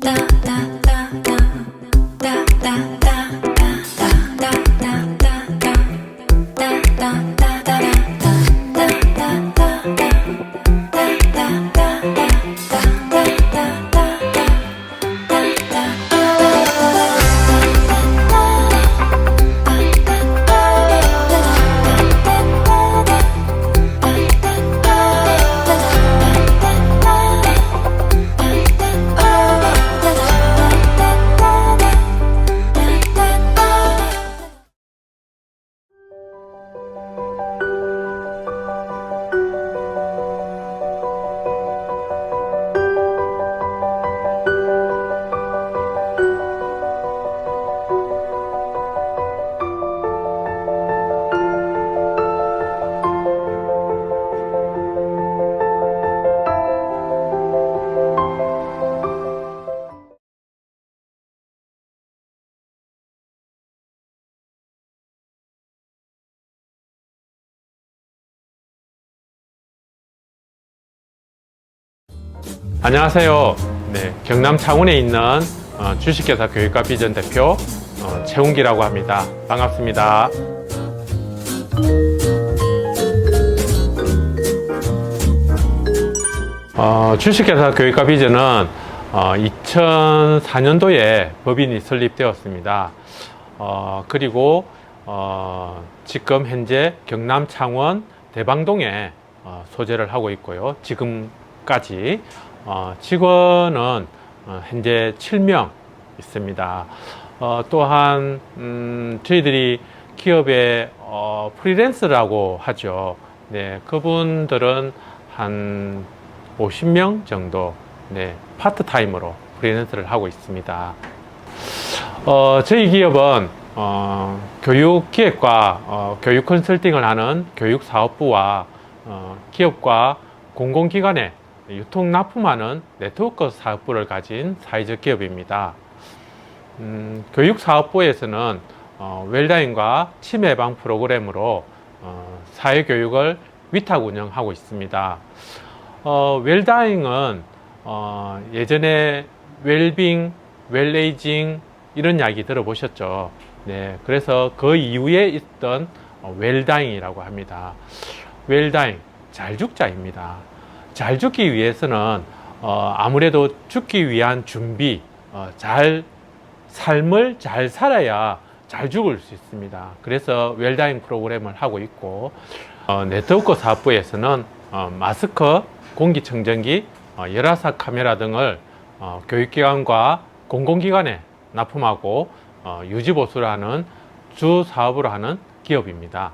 da da 안녕하세요. 네, 경남 창원에 있는 어, 주식회사 교육과 비전 대표 어, 최웅기라고 합니다. 반갑습니다. 어, 주식회사 교육과 비전은 어, 2004년도에 법인이 설립되었습니다. 어, 그리고 어, 지금 현재 경남 창원 대방동에 어, 소재를 하고 있고요. 지금까지 어, 직원은 어, 현재 7명 있습니다. 어, 또한 음, 저희들이 기업의 어, 프리랜서라고 하죠. 네, 그분들은 한 50명 정도 네, 파트타임으로 프리랜서를 하고 있습니다. 어, 저희 기업은 어, 교육 기획과 어, 교육 컨설팅을 하는 교육 사업부와 어, 기업과 공공기관에 유통 납품하는 네트워크 사업부를 가진 사회적 기업입니다. 음, 교육 사업부에서는 어, 웰다인과 치매 예방 프로그램으로 어, 사회 교육을 위탁 운영하고 있습니다. 어, 웰다잉은 어, 예전에 웰빙, 웰에이징 이런 이야기 들어보셨죠? 네, 그래서 그 이후에 있던 어, 웰다잉이라고 합니다. 웰다잉, 잘 죽자입니다. 잘 죽기 위해서는 어, 아무래도 죽기 위한 준비, 어, 잘 삶을 잘 살아야 잘 죽을 수 있습니다. 그래서 웰다잉 프로그램을 하고 있고 어, 네트워크 사업부에서는 어, 마스크, 공기청정기, 어, 열화상 카메라 등을 어, 교육기관과 공공기관에 납품하고 어, 유지보수를 하는 주 사업으로 하는 기업입니다.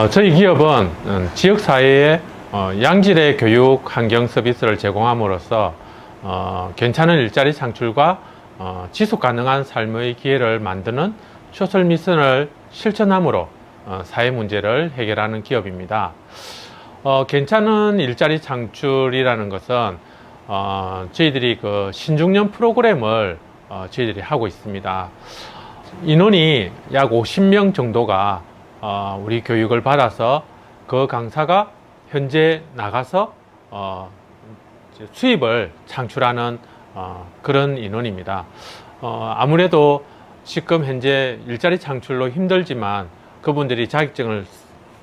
어, 저희 기업은 음, 지역사회에 어, 양질의 교육 환경 서비스를 제공함으로써 어, 괜찮은 일자리 창출과 어, 지속 가능한 삶의 기회를 만드는 소셜 미션을 실천함으로 어, 사회 문제를 해결하는 기업입니다. 어, 괜찮은 일자리 창출이라는 것은 어, 저희들이 그 신중년 프로그램을 어, 저희들이 하고 있습니다. 인원이 약 50명 정도가 어, 우리 교육을 받아서 그 강사가 현재 나가서 어, 수입을 창출하는 어, 그런 인원입니다. 어, 아무래도 지금 현재 일자리 창출로 힘들지만 그분들이 자격증을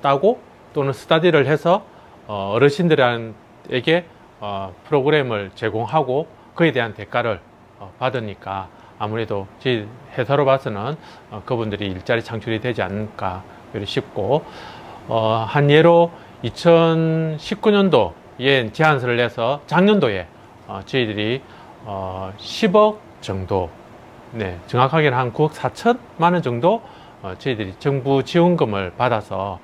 따고 또는 스타디를 해서 어, 어르신들에게 어, 프로그램을 제공하고 그에 대한 대가를 어, 받으니까 아무래도 저희 회사로 봐서는 어, 그분들이 일자리 창출이 되지 않을까 이렇게 싶고 어, 한 예로 2019년도에 제안서를 내서 작년도에 어, 저희들이 어, 10억 정도 네, 정확하게는 한 9억 4천만 원 정도 어, 저희들이 정부 지원금을 받아서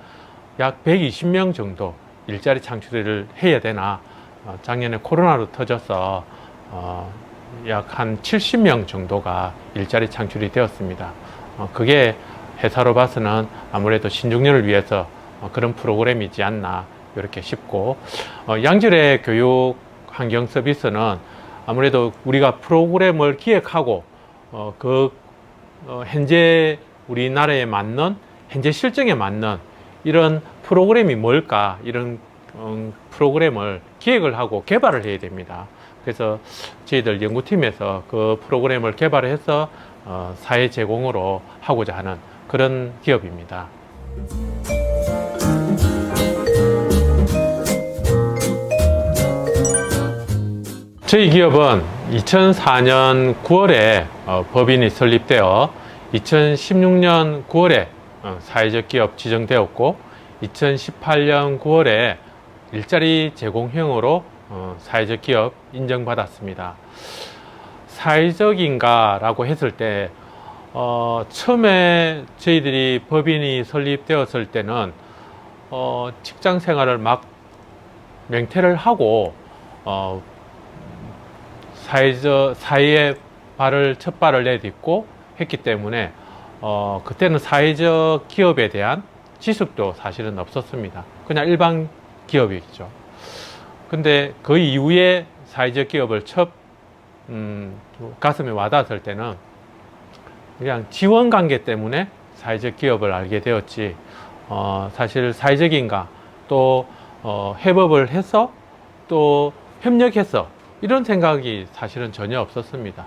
약 120명 정도 일자리 창출을 해야 되나 어, 작년에 코로나로 터져서 어, 약 한 70명 정도가 일자리 창출이 되었습니다. 어, 그게 회사로 봐서는 아무래도 신중년을 위해서 어, 그런 프로그램이지 않나 이렇게 싶고 어, 양질의 교육 환경 서비스는 아무래도 우리가 프로그램을 기획하고 어, 그 어, 현재 우리나라에 맞는 현재 실정에 맞는 이런 프로그램이 뭘까 이런 음, 프로그램을 기획을 하고 개발을 해야 됩니다. 그래서 저희들 연구팀에서 그 프로그램을 개발해서 어, 사회 제공으로 하고자 하는 그런 기업입니다. 저희 기업은 2004년 9월에 어, 법인이 설립되어 2016년 9월에 어, 사회적 기업 지정되었고 2018년 9월에 일자리 제공형으로 어, 사회적 기업 인정받았습니다. 사회적인가라고 했을 때 어, 처음에 저희들이 법인이 설립되었을 때는 어, 직장 생활을 막 맹퇴를 하고 어, 사회적 사회에 발을 첫 발을 내딛고 했기 때문에 어, 그때는 사회적 기업에 대한 지식도 사실은 없었습니다. 그냥 일반 기업이죠. 근데 그 이후에 사회적 기업을 첫 음, 가슴에 와닿았을 때는 그냥 지원 관계 때문에 사회적 기업을 알게 되었지. 어, 사실 사회적인가 또 어, 협업을 해서 또 협력해서 이런 생각이 사실은 전혀 없었습니다.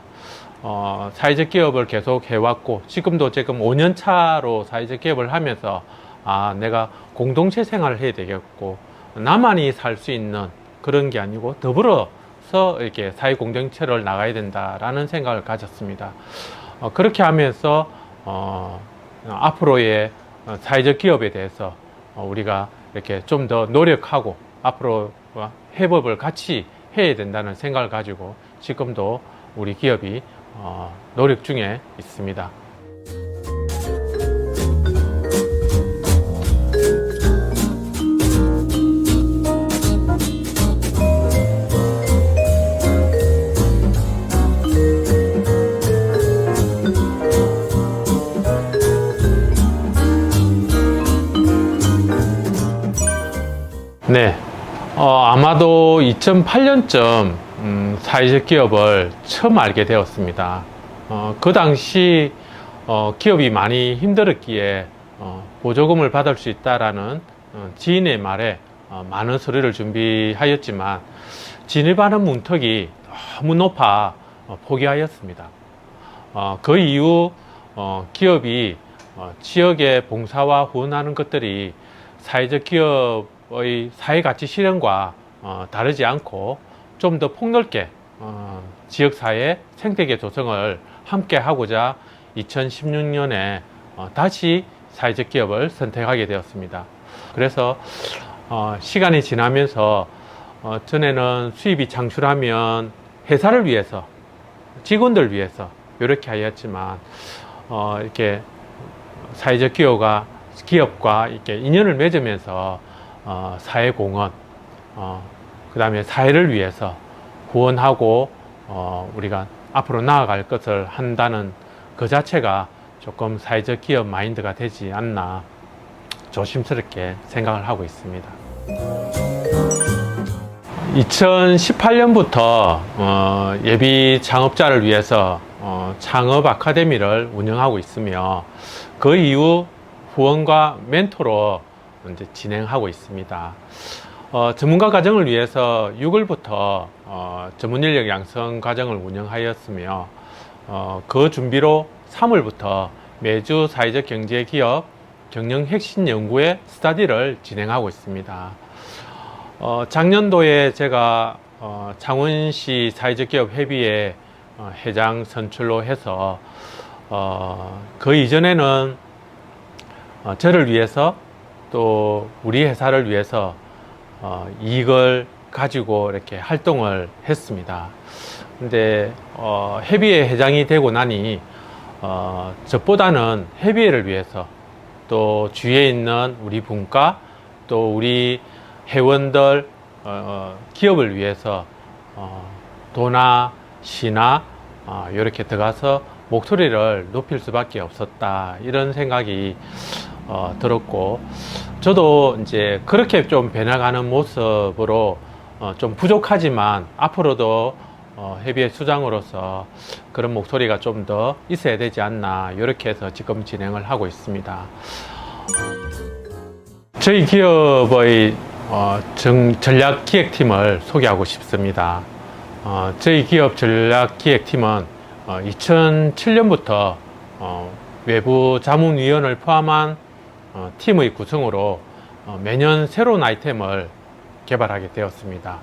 어, 사회적 기업을 계속 해왔고 지금도 지금 5년 차로 사회적 기업을 하면서 아 내가 공동체 생활을 해야 되겠고 나만이 살 수 있는 그런 게 아니고 더불어서 이렇게 사회 공동체를 나가야 된다라는 생각을 가졌습니다. 어, 그렇게 하면서 어, 앞으로의 사회적 기업에 대해서 어, 우리가 이렇게 좀 더 노력하고 앞으로 협업을 같이 해야 된다는 생각을 가지고 지금도 우리 기업이 어, 노력 중에 있습니다. 2008년쯤 음, 사회적 기업을 처음 알게 되었습니다. 어, 그 당시 어, 기업이 많이 힘들었기에 어, 보조금을 받을 수 있다라는 어, 지인의 말에 어, 많은 서류를 준비하였지만 진입하는 문턱이 너무 높아 어, 포기하였습니다. 어, 그 이후 어, 기업이 어, 지역의 봉사와 후원하는 것들이 사회적 기업의 사회가치 실현과 어, 다르지 않고 좀 더 폭넓게 어, 지역사회 생태계 조성을 함께 하고자 2016년에 어, 다시 사회적 기업을 선택하게 되었습니다. 그래서 어, 시간이 지나면서 어, 전에는 수입이 창출하면 회사를 위해서 직원들 위해서 이렇게 하였지만 어, 이렇게 사회적 기업과 기업과 이렇게 인연을 맺으면서 어, 사회공헌, 어, 그 다음에 사회를 위해서 후원하고 어, 우리가 앞으로 나아갈 것을 한다는 그 자체가 조금 사회적 기업 마인드가 되지 않나 조심스럽게 생각을 하고 있습니다. 2018년부터 어, 예비 창업자를 위해서 어, 창업 아카데미를 운영하고 있으며 그 이후 후원과 멘토로 이제 진행하고 있습니다. 어, 전문가 과정을 위해서 6월부터 어, 전문 인력 양성 과정을 운영하였으며 어, 그 준비로 3월부터 매주 사회적 경제 기업 경영 핵심 연구의 스타디를 진행하고 있습니다. 어, 작년도에 제가 어, 창원시 사회적 기업 협의회 어, 회장 선출로 해서 어, 그 이전에는 어, 저를 위해서 또 우리 회사를 위해서 어, 이익을 가지고 이렇게 활동을 했습니다. 근데 어, 협의회 회장이 되고 나니 어, 저보다는 협의회를 위해서 또 주위에 있는 우리 분과 또 우리 회원들 어, 어, 기업을 위해서 어, 도나 시나 어, 이렇게 들어가서 목소리를 높일 수밖에 없었다 이런 생각이 어, 들었고 저도 이제 그렇게 좀 변해가는 모습으로 어, 좀 부족하지만 앞으로도 어, 해비의 수장으로서 그런 목소리가 좀 더 있어야 되지 않나 이렇게 해서 지금 진행을 하고 있습니다. 저희 기업의 어, 정- 전략 기획팀을 소개하고 싶습니다. 어, 저희 기업 전략 기획팀은 어, 2007년부터 어, 외부 자문위원을 포함한 어, 팀의 구성으로 어, 매년 새로운 아이템을 개발하게 되었습니다.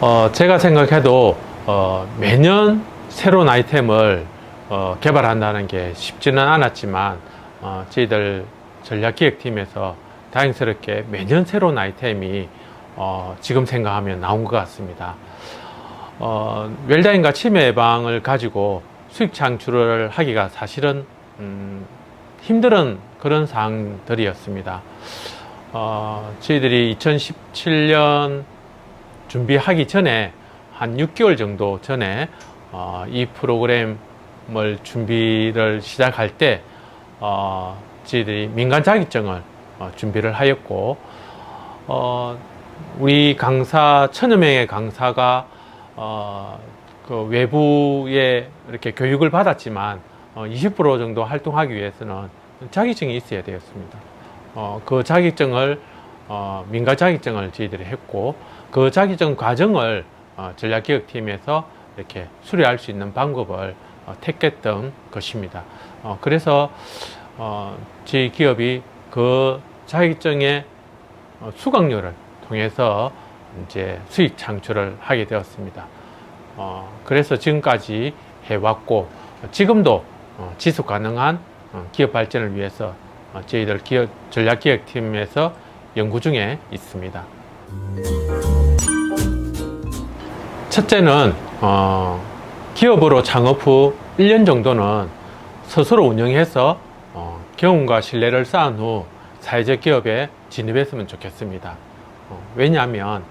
어, 제가 생각해도 어, 매년 새로운 아이템을 어, 개발한다는 게 쉽지는 않았지만 어, 저희들 전략기획팀에서 다행스럽게 매년 새로운 아이템이 어, 지금 생각하면 나온 것 같습니다. 어, 웰다인과 치매 예방을 가지고 수익 창출을 하기가 사실은 음, 힘든 그런 상황들이었습니다. 어, 저희들이 2017년 준비하기 전에 한 6개월 정도 전에 어, 이 프로그램을 준비를 시작할 때 어, 저희들이 민간 자격증을 어, 준비를 하였고 어, 우리 강사 천여 명의 강사가 어, 그 외부에 이렇게 교육을 받았지만 어, 20% 정도 활동하기 위해서는 자격증이 있어야 되었습니다. 어, 그 자격증을 어, 민간 자격증을 저희들이 했고 그 자격증 과정을 어, 전략기획팀에서 이렇게 수료할 수 있는 방법을 어, 택했던 것입니다. 어, 그래서 어, 저희 기업이 그 자격증의 어, 수강료를 통해서 이제 수익 창출을 하게 되었습니다. 어, 그래서 지금까지 해왔고 지금도 어, 지속 가능한 어, 기업 발전을 위해서 어, 저희들 기업 전략기획팀에서 연구 중에 있습니다. 첫째는 어, 기업으로 창업 후 1년 정도는 스스로 운영해서 어, 경험과 신뢰를 쌓은 후 사회적 기업에 진입했으면 좋겠습니다. 어, 왜냐하면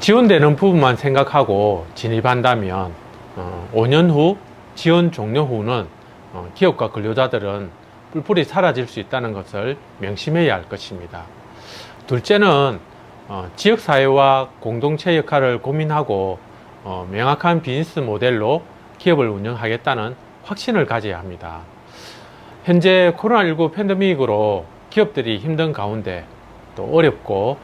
지원되는 부분만 생각하고 진입한다면 어, 5년 후 지원 종료 후는 어, 기업과 근로자들은 뿔뿔이 사라질 수 있다는 것을 명심해야 할 것입니다. 둘째는 어, 지역사회와 공동체 역할을 고민하고 어, 명확한 비즈니스 모델로 기업을 운영하겠다는 확신을 가져야 합니다. 현재 코로나19 팬데믹으로 기업들이 힘든 가운데 또 어렵고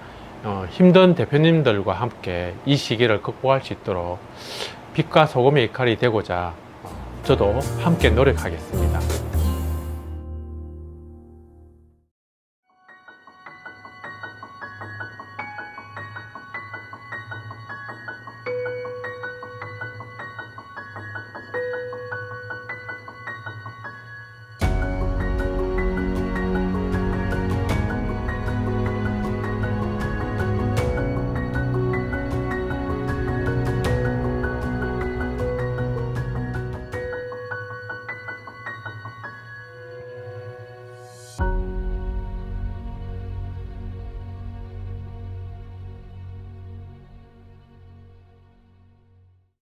어, 힘든 대표님들과 함께 이 시기를 극복할 수 있도록 빛과 소금의 역할이 되고자 어, 저도 함께 노력하겠습니다.